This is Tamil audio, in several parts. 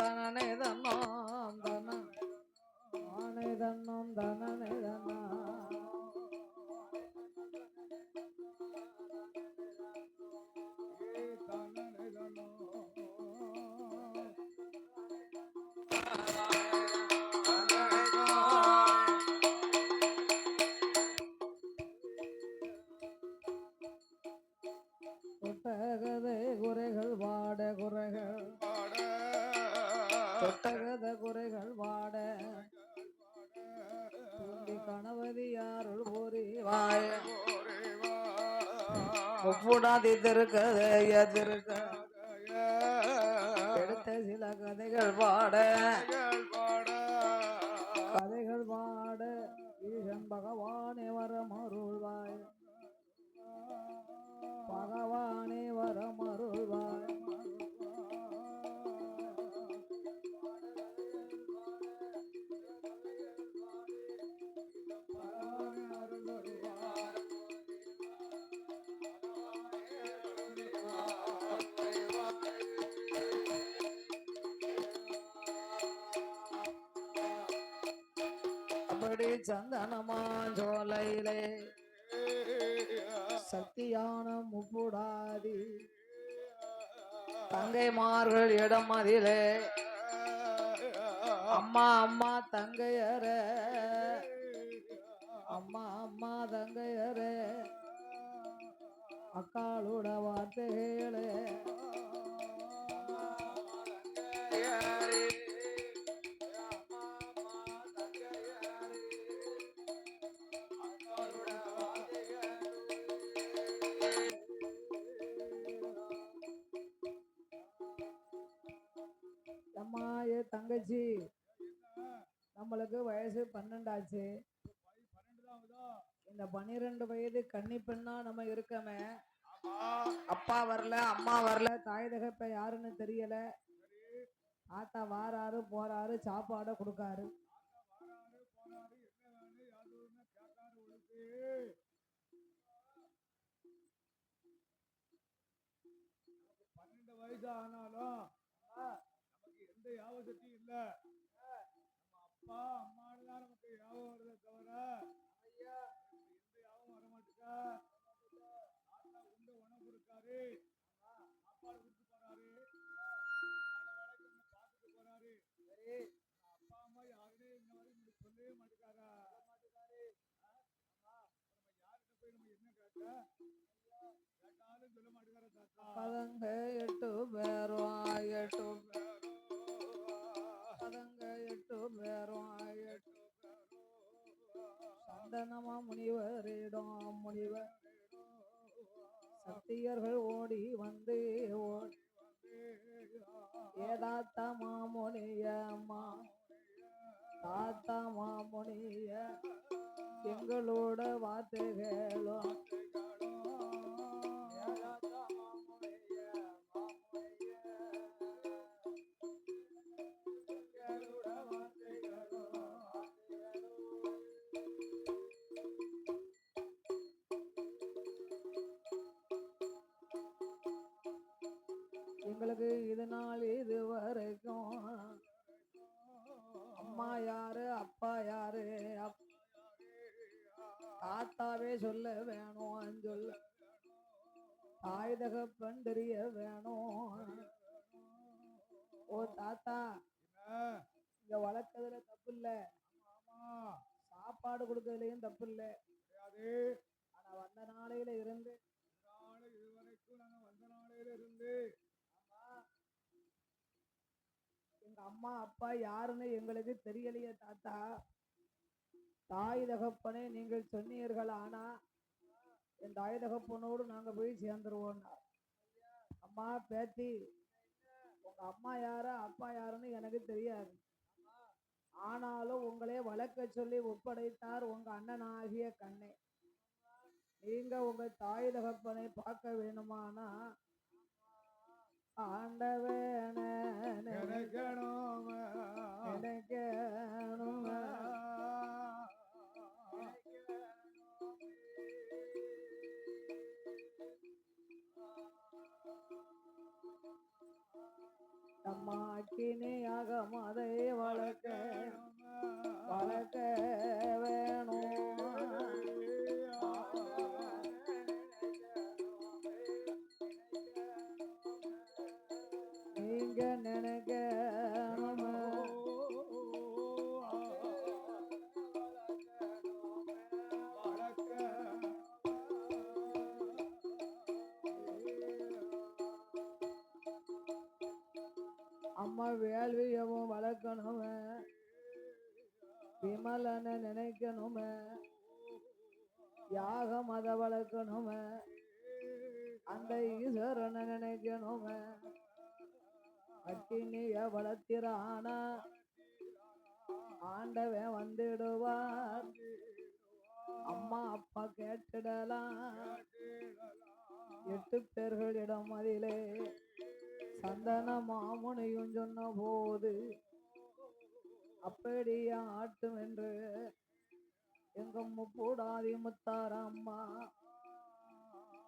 தானே தொட்டகத குறைகள் வாட. தூண்டி கணவதி யாருள் போரி வாய ஒப்புடாதி திருக்கதைய திருக்க. எடுத்த சில கதைகள் பாட கதைகள் பாட ஈசன் பகவானே வரம் அருள்வாய் அப்படி சந்தனமா சோலையிலே சக்தியான முப்புடாதி தங்கைமார்கள் இடம் அதிலே அம்மா அம்மா தங்கையர. அம்மா அம்மா தங்கையர. அக்காளோட வார்த்தைகளே. தங்கச்சி. நம்மளுக்கு வயசு பன்னெண்டாச்சு. இந்த பன்னிரெண்டு வயது கன்னி பெண்ணா நம்ம இருக்கமே. அப்பா வரல அம்மா வரல தாய் தகப்ப யாருன்னு தெரியல. ஆத்தா வாராரு போறாரு சாப்பாட கொடுக்காரு. பன்னெண்டு வயசு ஆனாலும் எந்த யாபசக்தியும் இல்ல. நம்ம அப்பா அம்மானு தான் நமக்கு யாபம் வருதே தவிர எந்த யாபம் வர மாட்டேக்கா? தாத்தா உண்டு உணவு கொடுக்காரு. சாப்பாடு கொடுத்து போறாரு. வேலை வேலைக்கு நம்ம பார்த்துட்டு போறாரு. சரி. அப்பா அம்மா யாருமே இன்ன வரைக்கும் இப்படி சொல்லவே மாட்டேக்காரா? மாட்டேக்காரு. நம்ம யார்கிட்ட போய் நம்ம என்ன கேட்டா? கேட்டாலும் சொல்ல மாட்டேங்கார தாத்தா. பதங்க எட்டு பேரும் எட்டு பாதங்க எட்டு பேரும் எட்டு சந்தனமா முனிவரிடம் முனிவர். சத்தியர்கள் ஓடி வந்து ஓடி ஏதாத்தா மாமுனியம்மா தாத்தா மாமுனிய. எங்களோட வார்த்தைகளும் சொல்ல வேணும் சொல்ல தாய் தகப்பன் தெரிய வேணும் ஓ தாத்தா. இங்க வளர்க்கறதுல தப்பு இல்ல சாப்பாடு கொடுக்கறதுலயும் தப்பு இல்ல ஆனா வந்த நாளையில இருந்து இதுவரைக்கும் நாங்க வந்த நாளையில இருந்து. எங்க அம்மா அப்பா யாருன்னு எங்களுக்கு தெரியலையே தாத்தா. தாய் தகப்பனே நீங்கள் சொன்னீர்கள் ஆனா என் தாய் தகப்பனோடு நாங்க போய் சேர்ந்துருவோம்னா அம்மா பேத்தி உங்க அம்மா யாரா அப்பா யாருன்னு எனக்கு தெரியாது. ஆனாலும் உங்களே வளர்க்க சொல்லி ஒப்படைத்தார் உங்க அண்ணனாகிய கண்ணே. நீங்க உங்க தாய் தகப்பனை பார்க்க வேணுமானா ஆண்டவனே நினைக்கணும் நினைக்கணும்? அம்மா அக்கினியாக யாகம் அதை வளர்க்கணுமே. அந்த ஈஸ்வரனை நினைக்கணுமே. அக்கினிய வளர்த்திரானா. ஆண்டவன் வந்துடுவார். அம்மா அப்பா கேட்டுடலாம். எட்டு பேர்களிடம் அதிலே சந்தன மாமுனையும் சொன்ன போது அப்படியே ஆட்டும் என்று எங்க முப்பூடாதி முத்தார அம்மா.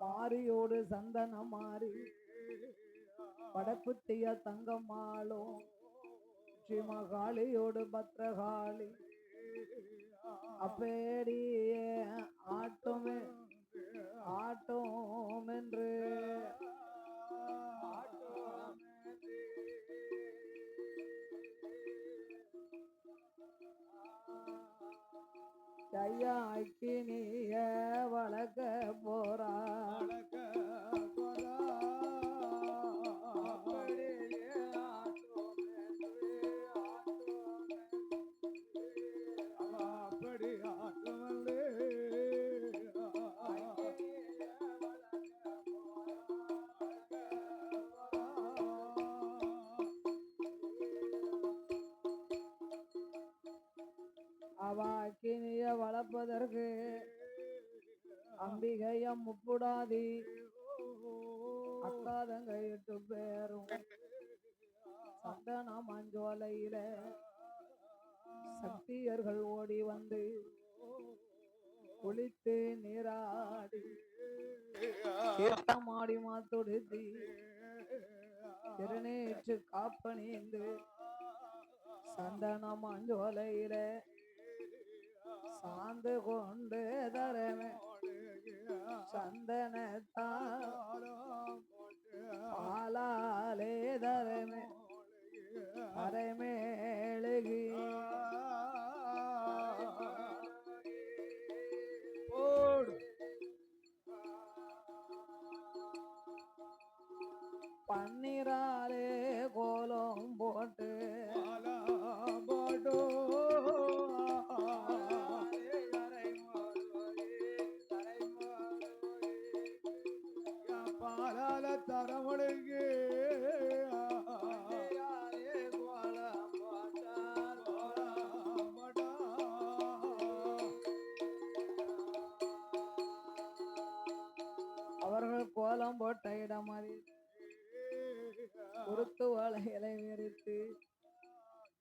மாரியோடு சந்தன மாறி படப்புத்திய தங்கம்மாளும் ஸ்ரீமகாளியோடு பத்ரகாளி. அப்பேடியே ஆட்டோமே ஆட்டோம் என்று ஐயா அக்கினிய வளர்க்க போறா. அவாக்கினிய வளர்ப்பதற்கு அம்பிகையம் முப்புடாதி. அக்காதங்கையிட்டு பேரும் சந்தன மஞ்சோலையில சக்தியர்கள் ஓடி வந்து குளித்து நீராடி மாடி மாத்துடுத்தி திருநேற்று காப்பணிந்து சந்தன மஞ்சோலையில சாந்து கொண்டு தரவே. சந்தனத்தான் பாலாலே தரமே அரைமே வளையலை விரித்து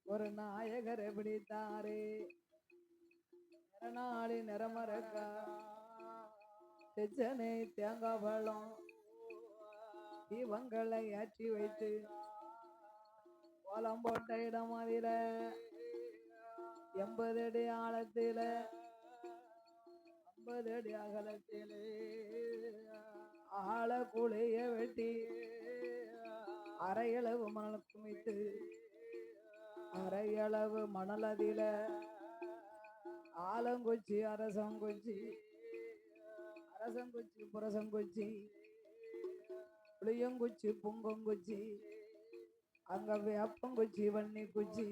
ஒரு நாயகரை பிடித்தாரே நாளி நிறமரக்கா செச்சனை தேங்காய் பழம் தீபங்களை ஏற்றி வைத்து கோலம் போட்ட இடம் அதில. எண்பது அடி ஆழத்தில. ஐம்பது அடி அகலத்திலே. ஆழ குழிய வெட்டி அரையளவு மணல் குமித்து அரையளவு மணல் அதில ஆலங்குச்சி அரசங்குச்சி அரசங்குச்சி புரசங்குச்சி புளியங்குச்சி புங்கங்குச்சி அங்க வேப்பங்குச்சி வன்னி குச்சி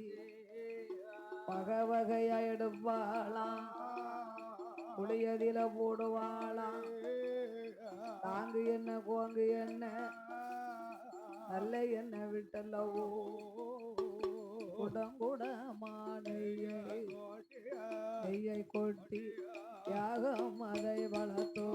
வகை வகையா எடுப்பாளாம் புளியதில போடுவாளாம் தாங்கு என்ன கோங்கு என்ன நல்ல என்ன விட்டல்லவோ குடங்குடமானையை கொட்டி யாகம் அதை வளர்த்தோ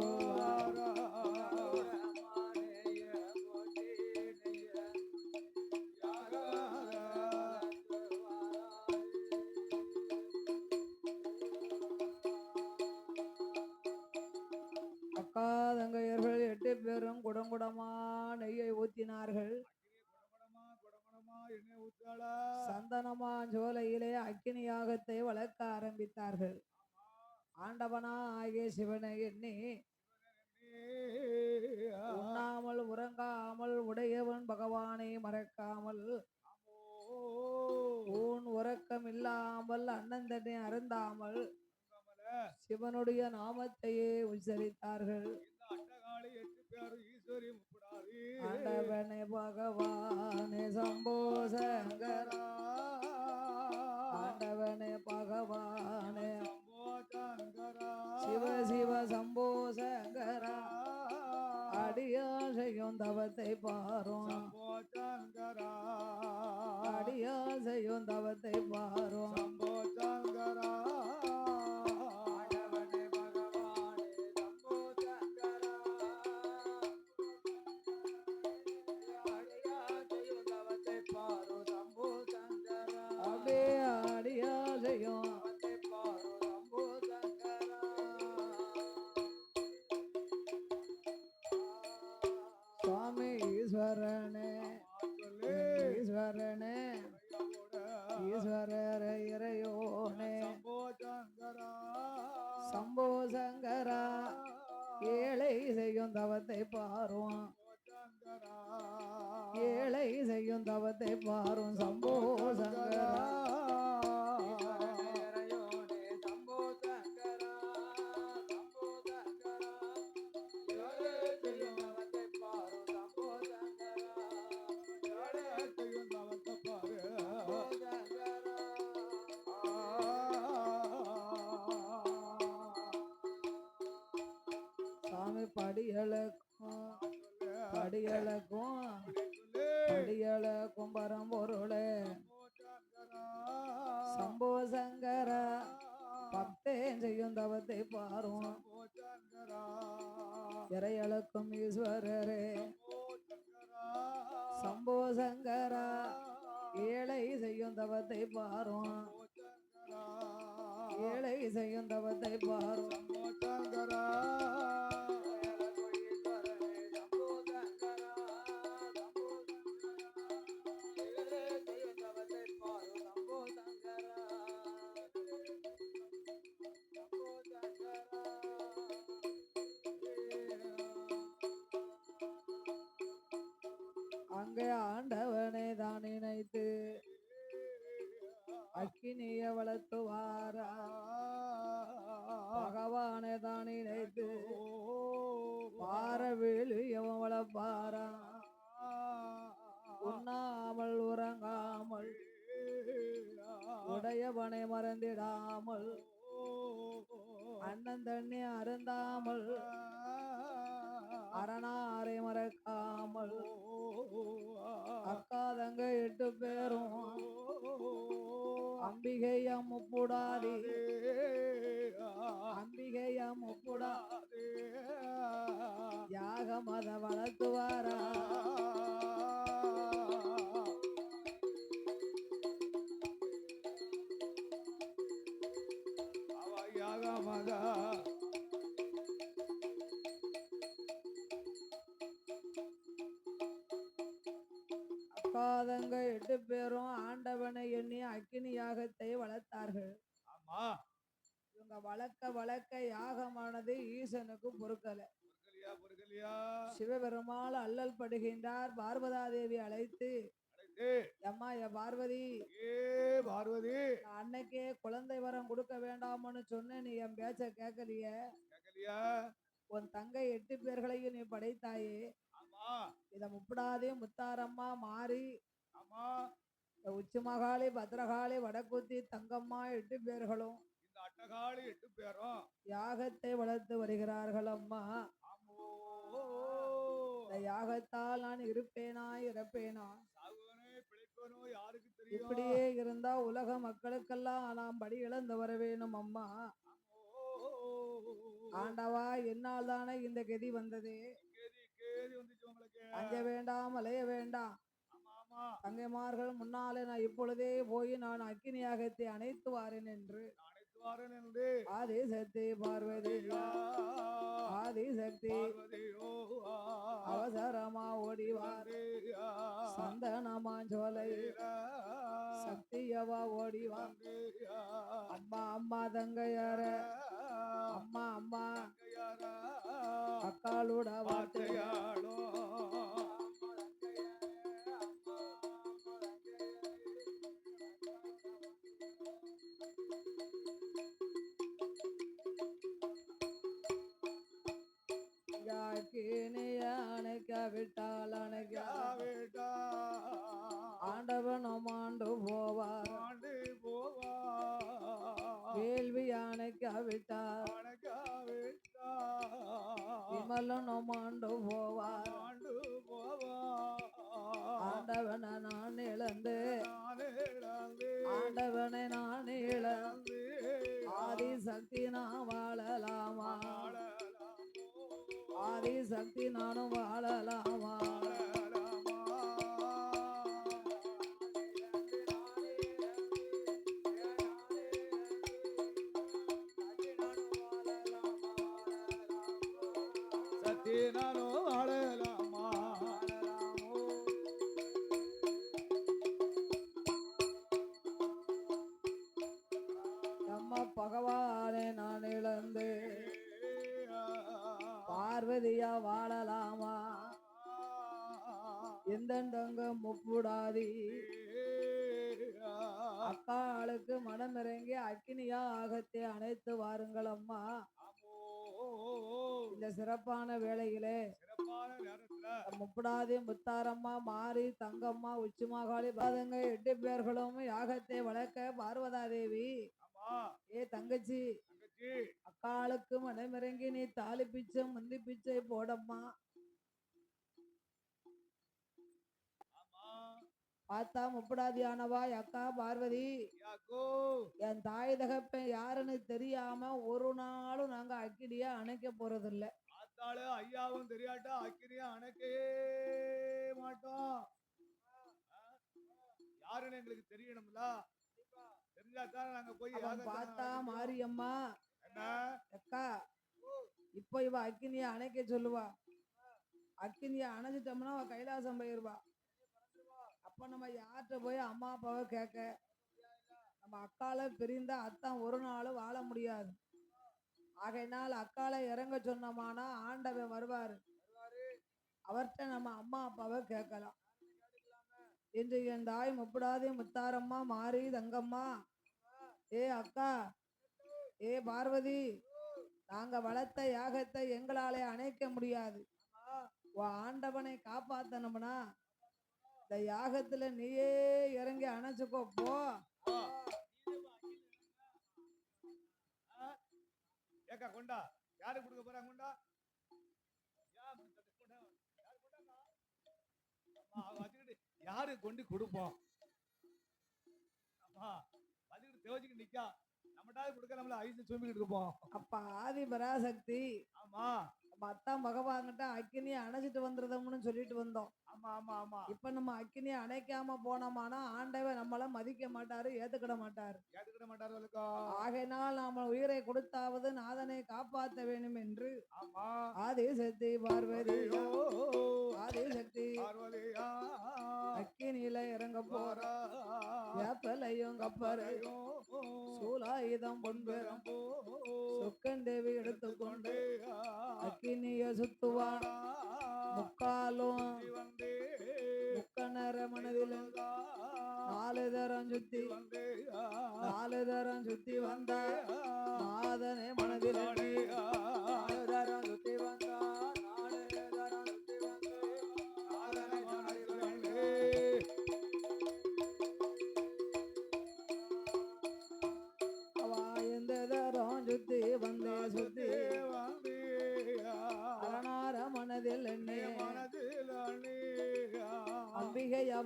பெரும் குடங்குடமா நெய்யை ஊத்தினார்கள். சந்தனமா ஜோலையிலே அக்கினி யாகத்தை வளர்க்க ஆரம்பித்தார்கள். ஆண்டவனா ஆகிய சிவனை எண்ணி உண்ணாமல் உறங்காமல் உடையவன் பகவானை மறக்காமல் ஊன் உறக்கம் இல்லாமல் அண்ணந்தனை அருந்தாமல் சிவனுடைய நாமத்தையே உச்சரித்தார்கள். ஆண்டவனே பகவானே சம்போ சங்கரா. ஆண்டவனே பகவானே சிவ சிவ சம்போ சங்கரா. அடியா செய்யும் தவத்தை பாரும். அடியா செய்யும் தவத்தை பாரும். ஆண்டவனே செய்யும் தவத்தை பாரும். ஏழை செய்யும் தவத்தை பாரும். சம்போ சங்கரா. சாமி படியலுக்கும் படியலுக்கும் பரம்பொருளே சம்போ சங்கரா பக்தேன் செய்யும் தவத்தை பாரும் இறையளக்கும் ஈஸ்வரரே சம்போ சங்கரா ஏழை செய்யும் தவத்தை பாரும். ஏழை செய்யும் தவத்தை பாரும் சங்கரா வளர்த்துவாரா? பகவானை தான் நினைத்து பாரவேலு எவன் வளர்ப்பாரா? உண்ணாமல் உறங்காமல் உடையவனை மறந்திடாமல் அக்காதங்க எட்டு பேரும் ஆண்டவனை எண்ணி அக்கினி யாகத்தை வளர்த்தார்கள். ஆமா. இவங்க வளர்க்க வளர்க்க யாகமானது ஈசனுக்கு பொறுக்கல. சிவபெருமாள் அல்லல் படுகின்றார். பார்வதா தேவி அழைத்து அம்மா பார்வதி பார்வதி. அன்னைக்கே குழந்தை வரம் கொடுக்க வேண்டாம்னு சொன்னேன். நீ என் பேச்ச கேட்கலையா? உன் தங்கை எட்டு பேர்களையும் நீ படைத்தாயே? இத முப்படாதே முத்தாரம்மா மாறி. ஆமா. இந்த உச்சி மகாளி பத்ரகாளி வடக்குத்தி தங்கம்மா எட்டு பேர்களும். இந்த அட்டகாளி எட்டு பேரும். யாகத்தை வளர்த்து வருகிறார்கள் அம்மா இந்த யாகத்தால் நான் இருப்பேனா இறப்பேனா? இப்படியே இருந்தா உலக மக்களுக்கெல்லாம் நாம் படி இழந்து வர வேணும் அம்மா. ஆண்டவா என்னால் தானே இந்த கதி வந்தது. அஞ்ச வேண்டாம் அலைய வேண்டாம். தங்கைமார்கள் முன்னாலே நான் இப்பொழுதே போய் நான் அக்கினி யாகத்தை அணைத்து வாரேன் என்று. என்று ஆதிசக்தி பார்வதி ஆதிசக்தி அவசரமா ஓடிவார். சந்தனமா சோலை சக்தியவா ஓடிவார். அம்மா அம்மா தங்கையார. அம்மா அம்மா. அக்காளோட வார்த்தை வார்த்தையாளோ. அணைக்க விட்டால் அணைக்க விட்டா ஆண்டவனும் ஆண்டு போவார். ஆண்டு போவார் கேள்வி அணைக்க விட்டார். அணக்கா விமலனும் ஆண்டு போவார். ஆண்டு போவார் ஆண்டவனை நான் இழந்து. ஆண்டவனை நான் இழந்து. ஆதி சக்தி நான் ஆதிசக்தி நானும் வாழலாமா. முப்புடாதி அக்காளுக்கு மனமிறங்கி அக்கினியா ஆகத்தை அணைத்து வாருங்கள் அம்மா. இந்த சிறப்பான நேரத்துல முப்படாதி முத்தாரம்மா மாரி தங்கம்மா உச்சிமாகாளி பாதங்க எட்டு பேர்களும் யாகத்தை வளர்க்க பார்வதா தேவி ஏ தங்கச்சி தங்கச்சி. அக்காளுக்கு மனமிறங்கி நீ தாலி பிச்சை முந்தி பிச்சை போடம்மா. பார்த்தா முப்படாதியானவா? அக்கா பார்வதி. என் தாய் தகப்பன் யாருன்னு தெரியாம ஒரு நாளும் நாங்க அக்கிடியா அணைக்க போறதில்ல. ஆத்தாளு ஐயாவும் தெரியாட்டா? அக்கிரியா அணைக்கவே மாட்டோம்? யாருன்னு எங்களுக்கு தெரியணும்ல? தெரிஞ்சா தானே நாங்க போய் பார்த்தா. மாரியம்மா. அக்கா இப்போ இவ அக்கினிய அணைக்க சொல்லுவா. அக்கினிய அணைச்சிட்டோம்னா அவ கைலாசம் போயிருவா. அப்ப நம்ம யார்கிட்ட போய் அம்மா அப்பாவை கேட்க? நம்ம அக்கால பிரிந்தா அத்தான் ஒரு நாளும் வாழ முடியாது. ஆகையினால் அக்கால இறங்க சொன்னோமானா ஆண்டவன் வருவாரு. அவர்கிட்ட நம்ம அம்மா அப்பாவை கேட்கலாம். என்று என் தாய் முப்படாதே முத்தாரம்மா மாறி தங்கம்மா ஏ அக்கா ஏ பார்வதி நாங்க வளர்த்த யாகத்தை எங்களாலே அணைக்க முடியாது. ஆண்டவனை காப்பாத்தணும்னா இந்த யாகத்துல நீயே இறங்கி அணைச்சுக்கோ போ? ஏக்கா கொண்டா. யாரு கொடுக்க போறாங்க கொண்டா. யாரு கொண்டு கொடுப்போம்? வச்சுக்கிட்டு தேவச்சுக்கிட்டு நிக்கா. நம்மட்டாவது கொடுக்க நம்மள ஐஸ் சும்பிக்கிட்டு இருப்போம். அப்ப ஆதி பராசக்தி. ஆமா. அத்தான் பகவான்கிட்ட அக்கினியை அணைச்சிட்டு வந்துருதோம்னு சொல்லிட்டு வந்தோம். ஆமா ஆமா ஆமா. இப்ப நம்ம அக்கினியை அணைக்காம போனோமானா ஆண்டவன் நம்மள மதிக்க மாட்டாரு ஏத்துக்கிட மாட்டாரு. ஏத்துக்கிட மாட்டார்களுக்கா ஆகையினால் நாம உயிரை கொடுத்தாவது நாதனை காப்பாற்ற வேண்டும் என்று ஆதிசக்தி பார்வதி. ஐயோ, ஆதிசக்தி. பார்வதியா. அக்கினியில இறங்க போற வேப்பலையும் கப்பரையும் சூலாயுதம் பொன்பெரும் சொக்கந்தேவி எடுத்துக்கொண்டு அக்கினிய சுத்துவான் முக்காலும் முக்கணர மனதில் நாலு தரம் சுத்தி நாலு தரம் சுத்தி வந்த நாதனை மனதில்.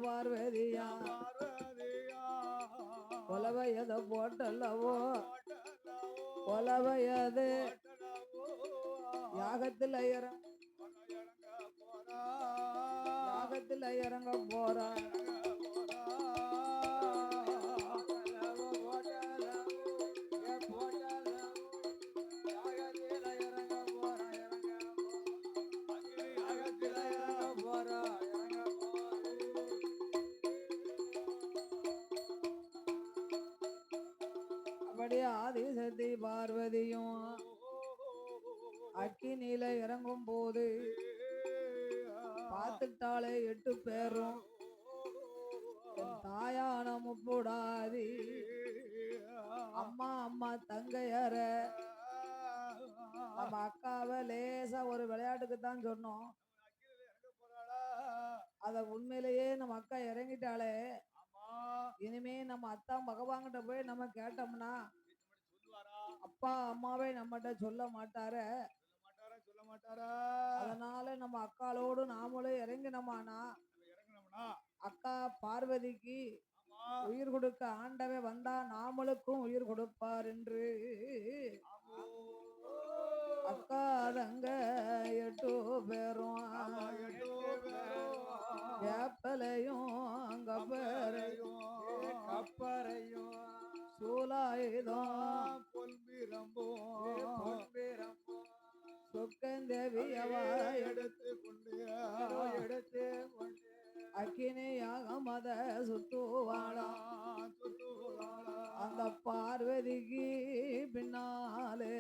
பார்வதியா? கொலவையத போட்டல்லவோ? கொலவையது யாகத்தில் இறங்க யாகத்தில் இறங்க போறா? அக்கினியில இறங்கும் போது பார்த்துட்டாலே எட்டு பேரும். என் தாயான முப்புடாதி. அம்மா அம்மா தங்கையற நம்ம அக்காவை லேசா ஒரு விளையாட்டுக்கு தான் சொன்னோம். அத உண்மையிலேயே நம்ம அக்கா இறங்கிட்டாலே இனிமே நம்ம அத்தா பகவான்கிட்ட போய் நம்ம கேட்டோம்னா அப்பா அம்மாவே நம்மகிட்ட சொல்ல மாட்டாரு. மாட்டாரா? அதனால நம்ம அக்காளோடு நாமளும் இறங்கினோமானா? அக்கா பார்வதிக்கு உயிர் கொடுக்க ஆண்டவே வந்தா நாமளுக்கும் உயிர் கொடுப்பார் என்று. அக்கா தங்க எட்டு பேரும் வேப்பலையும் கப்பரையும் கப்பரையும். சூலாயுதம் பொன்பிரம்பும். எடுத்து கொண்டு எடுத்து கொண்டு அக்கினியாக மத சுத்துவாளா அந்த பார்வதிக்கு பின்னாலே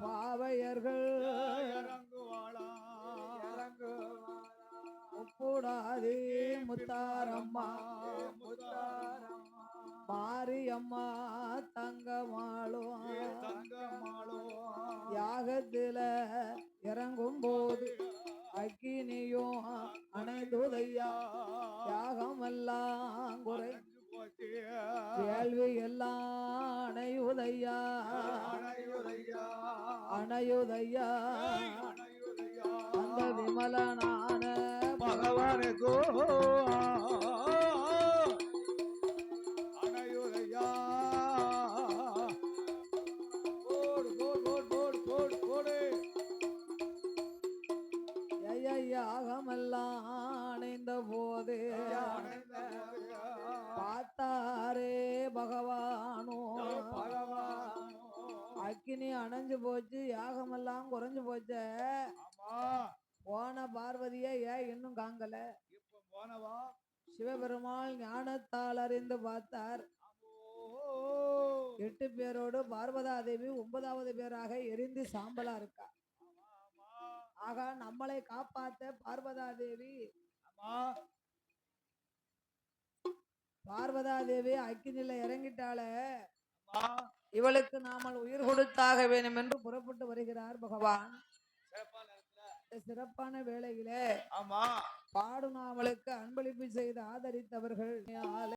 பாவையர்கள் முப்புடாதி முத்தாரம்மா. மாரியம்மா தங்கமாளும் யாகத்துல இறங்கும் போது அக்கினியும் அணைந்துதையா? யாகமெல்லாம் குறை கேள்வி எல்லாம் அணையுதையா? அணையுதையா? அந்த விமலனான பகவானுக்கோ போது. பார்த்தாரே பகவானோ. அக்கினி அணைஞ்சு போச்சு யாகமெல்லாம் குறைஞ்சு போச்ச. போன பார்வதியை ஏன் இன்னும் காங்கல? போனவா சிவபெருமாள் ஞானத்தால் அறிந்து பார்த்தார். எட்டு பேரோடு பார்வதா தேவி ஒன்பதாவது பேராக எரிந்து சாம்பலா இருக்கா. ஆகா நம்மளை காப்பாத்த பார்வதா தேவி பார்வதா தேவி அக்கினில இறங்கிட்டாளே. இவளுக்கு நாமல் உயிர் கொடுத்தாக வேண்டும் என்று புறப்பட்டு வருகிறார் பகவான். சிறப்பான வேளையிலே ஆமா. பாடு நாவலுக்கு அன்பளிப்பு செய்து ஆதரித்தவர்கள்.